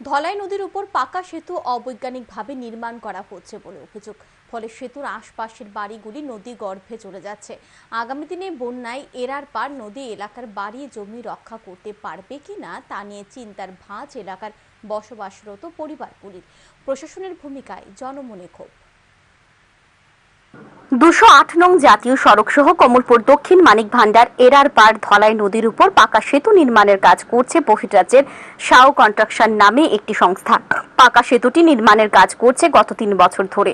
ধলাই নদীর উপর পাকা সেতু অবৈজ্ঞানিকভাবে নির্মাণ করা হচ্ছে বলে অভিযোগ। ফলে সেতুর আশপাশের বাড়িগুলি নদী গর্ভে চলে যাচ্ছে। আগামী দিনে বন্যায় এরার পার নদী এলাকার বাড়ি, জমি রক্ষা করতে পারবে কি না, তা নিয়ে চিন্তার ভাঁজ এলাকার বসবাসরত পরিবারগুলির। প্রশাসনের ভূমিকায় জনমনে ক্ষোভ। দুশো আট নং জাতীয় সড়ক সহ কমলপুর দক্ষিণ মানিক ভান্ডার এরার পার ধলাই নদীর উপর পাকা সেতু নির্মাণের কাজ করছে বহিরাজ্যের সাও কন্ট্রাকশন নামে একটি সংস্থা। পাকা সেতুটি নির্মাণের কাজ করছে গত তিন বছর ধরে।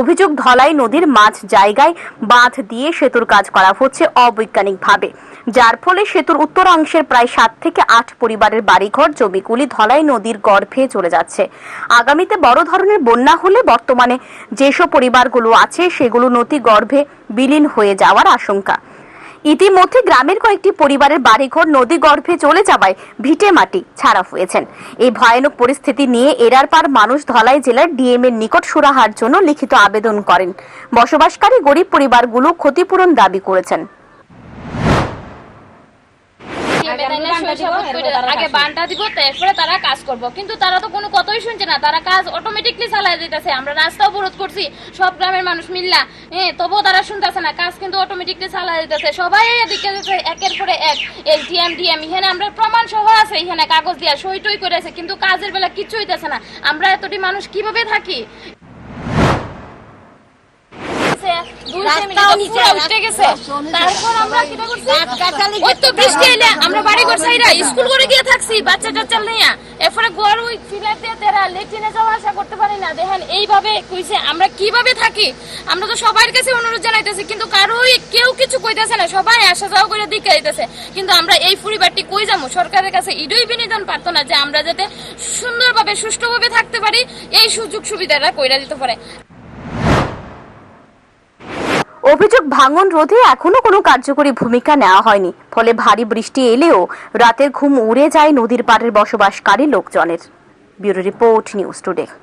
অভিযোগ, ধলাই নদীর মাঝ জায়গায় বাঁধ দিয়ে সেতুর কাজ করা হচ্ছে অবৈজ্ঞানিকভাবে। যার ফলে সেতুর উত্তরাংশের প্রায় সাত থেকে আট পরিবারের বাড়িঘর, জমিগুলি ধলাই নদীর গর্ভে চলে যাচ্ছে। আগামীতে বড় ধরনের বন্যা হলে বর্তমানে যেসব পরিবারগুলো আছে, সেগুলো নদী গর্ভে বিলীন হয়ে যাওয়ার আশঙ্কা। ইতিমধ্যে গ্রামের কয়েকটি পরিবারের বাড়িঘর নদী গর্ভে চলে যাওয়ায় ভিটে মাটি ছাড়া হয়েছেন। এই ভয়ানক পরিস্থিতি নিয়ে এরার পার মানুষ ধলাই জেলার ডিএম এর নিকট সুরাহার জন্য লিখিত আবেদন করেন। বসবাসকারী গরিব পরিবারগুলো ক্ষতিপূরণ দাবি করেছেন। আগে বানটা দিব তারপরে তারা কাজ করব। কিন্তু তারা তো কোনো কথাই শুনছে না। তারা কাজ অটোমেটিকলি যেতেছে আমরা রাস্তা অবরোধ করছি সব গ্রামের মানুষ মিল্লা। হ্যাঁ তবুও তারা শুনতেছে না। কাজ কিন্তু অটোমেটিকলি চালাই যেতেছে সবাই এদিকে যেতেছে একের পরে এক। এস ডিএম ডিএম এখানে আমরা প্রমাণ সহ আছে এখানে কাগজ দিয়া সই টই করেছে। কিন্তু কাজের বেলা কিচ্ছু হইতেছে না। আমরা এতটি মানুষ কীভাবে থাকি? আমরা কিটা করছি? ওই তো বৃষ্টি এলে আমরা বাড়ি ঘর ছাইরা স্কুল করে গিয়ে থাকছি বাচ্চা টাচ্চা নিয়ে। এরপরে ঘর ওই ফিলার দিয়ে তেরা লেট্রিনে যাওয়া আসা করতে পারি না দেখেন এইভাবে কইছে আমরা কীভাবে থাকি? আমরা তো সবার কাছে অনুরোধ জানাইতেছি কিন্তু কারোই কেউ কিছু কইতেছে না সবাই আসা যাওয়া করে দিকে দিতেছে কিন্তু আমরা এই পরিবারটি কই যাব? সরকারের কাছে ইডই বিনোদন পারতো না যে আমরা যাতে সুন্দরভাবে সুষ্ঠুভাবে থাকতে পারি এই সুযোগ সুবিধাটা কইরা দিতে পারে। অভিযোগ ভাঙন রোধে এখনও কোনো কার্যকরী ভূমিকা নেওয়া হয়নি। ফলে ভারী বৃষ্টি এলেও রাতের ঘুম উড়ে যায় নদীর পাড়ের বসবাসকারী লোকজনের। Bureau report news today.